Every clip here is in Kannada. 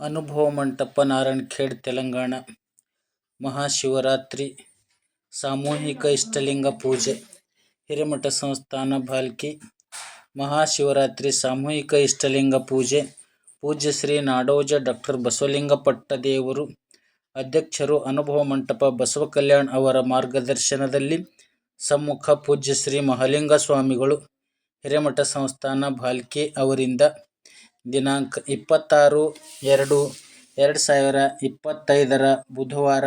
ಅನುಭವ ಮಂಟಪ, ನಾರಾಯಣಖೇಡ್, ತೆಲಂಗಾಣ. ಮಹಾಶಿವರಾತ್ರಿ, ಸಾಮೂಹಿಕ ಇಷ್ಟಲಿಂಗ ಪೂಜೆ, ಹಿರೇಮಠ ಸಂಸ್ಥಾನ ಭಾಲ್ಕಿ ಮಹಾಶಿವರಾತ್ರಿ, ಸಾಮೂಹಿಕ ಇಷ್ಟಲಿಂಗ ಪೂಜೆ. ಪೂಜ್ಯ ಶ್ರೀ ನಾಡೋಜ ಡಾಕ್ಟರ್ ಬಸವಲಿಂಗ ಪಟ್ಟದೇವರು ಅಧ್ಯಕ್ಷರು ಅನುಭವ ಮಂಟಪ ಬಸವ ಕಲ್ಯಾಣ್ ಅವರ ಮಾರ್ಗದರ್ಶನದಲ್ಲಿ ಸಮ್ಮುಖ ಪೂಜ್ಯ ಶ್ರೀ ಮಹಾಲಿಂಗ ಸ್ವಾಮಿಗಳು ಹಿರೇಮಠ ಸಂಸ್ಥಾನ ಭಾಲ್ಕಿ ಅವರಿಂದ ದಿನಾಂಕ ಇಪ್ಪತ್ತಾರು ಎರಡು ಎರಡು ಸಾವಿರ ಇಪ್ಪತ್ತೈದರ ಬುಧವಾರ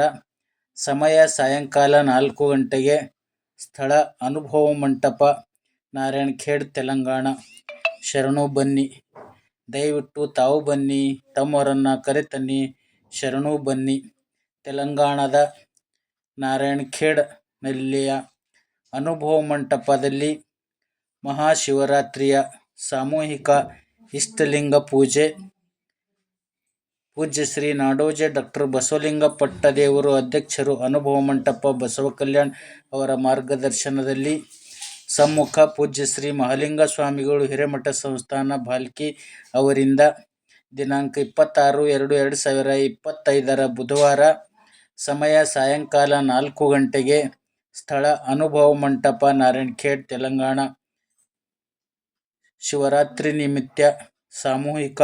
ಸಮಯ ಸಾಯಂಕಾಲ ನಾಲ್ಕು ಗಂಟೆಗೆ ಸ್ಥಳ ಅನುಭವ ಮಂಟಪ, ನಾರಾಯಣಖೇಡ್, ತೆಲಂಗಾಣ. ಶರಣು ಬನ್ನಿ. ದಯವಿಟ್ಟು ತಾವು ಬನ್ನಿ, ತಮ್ಮವರನ್ನು ಕರೆತನ್ನಿ, ಶರಣು ಬನ್ನಿ. ತೆಲಂಗಾಣದ ನಾರಾಯಣಖೇಡ್ ನಲ್ಲಿಯ ಅನುಭವ ಮಂಟಪದಲ್ಲಿ ಮಹಾಶಿವರಾತ್ರಿಯ ಸಾಮೂಹಿಕ ಇಷ್ಟಲಿಂಗ ಪೂಜೆ. ಪೂಜ್ಯ ಶ್ರೀ ನಾಡೋಜ ಡಾಕ್ಟರ್ ಬಸವಲಿಂಗ ಪಟ್ಟದೇವರು, ಅಧ್ಯಕ್ಷರು ಅನುಭವ ಮಂಟಪ, ಬಸವ ಕಲ್ಯಾಣ್ ಅವರ ಮಾರ್ಗದರ್ಶನದಲ್ಲಿ ಸಮ್ಮುಖ ಪೂಜ್ಯ ಶ್ರೀ ಮಹಾಲಿಂಗ ಸ್ವಾಮಿಗಳು ಹಿರೇಮಠ ಸಂಸ್ಥಾನ ಭಾಲ್ಕಿ ಅವರಿಂದ ದಿನಾಂಕ ಇಪ್ಪತ್ತಾರು ಎರಡು ಎರಡು ಸಾವಿರ ಇಪ್ಪತ್ತೈದರ ಬುಧವಾರ ಸಮಯ ಸಾಯಂಕಾಲ ನಾಲ್ಕು ಗಂಟೆಗೆ ಸ್ಥಳ ಅನುಭವ ಮಂಟಪ, ನಾರಾಯಣಖೇಡ್, ತೆಲಂಗಾಣ. ಶಿವರಾತ್ರಿ ನಿಮಿತ್ತ ಸಾಮೂಹಿಕ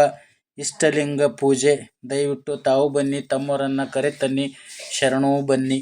ಇಷ್ಟಲಿಂಗ ಪೂಜೆ. ದಯವಿಟ್ಟು ತಾವು ಬನ್ನಿ ತಮ್ಮವರನ್ನು ಕರೆತನ್ನಿ ಶರಣು ಬನ್ನಿ.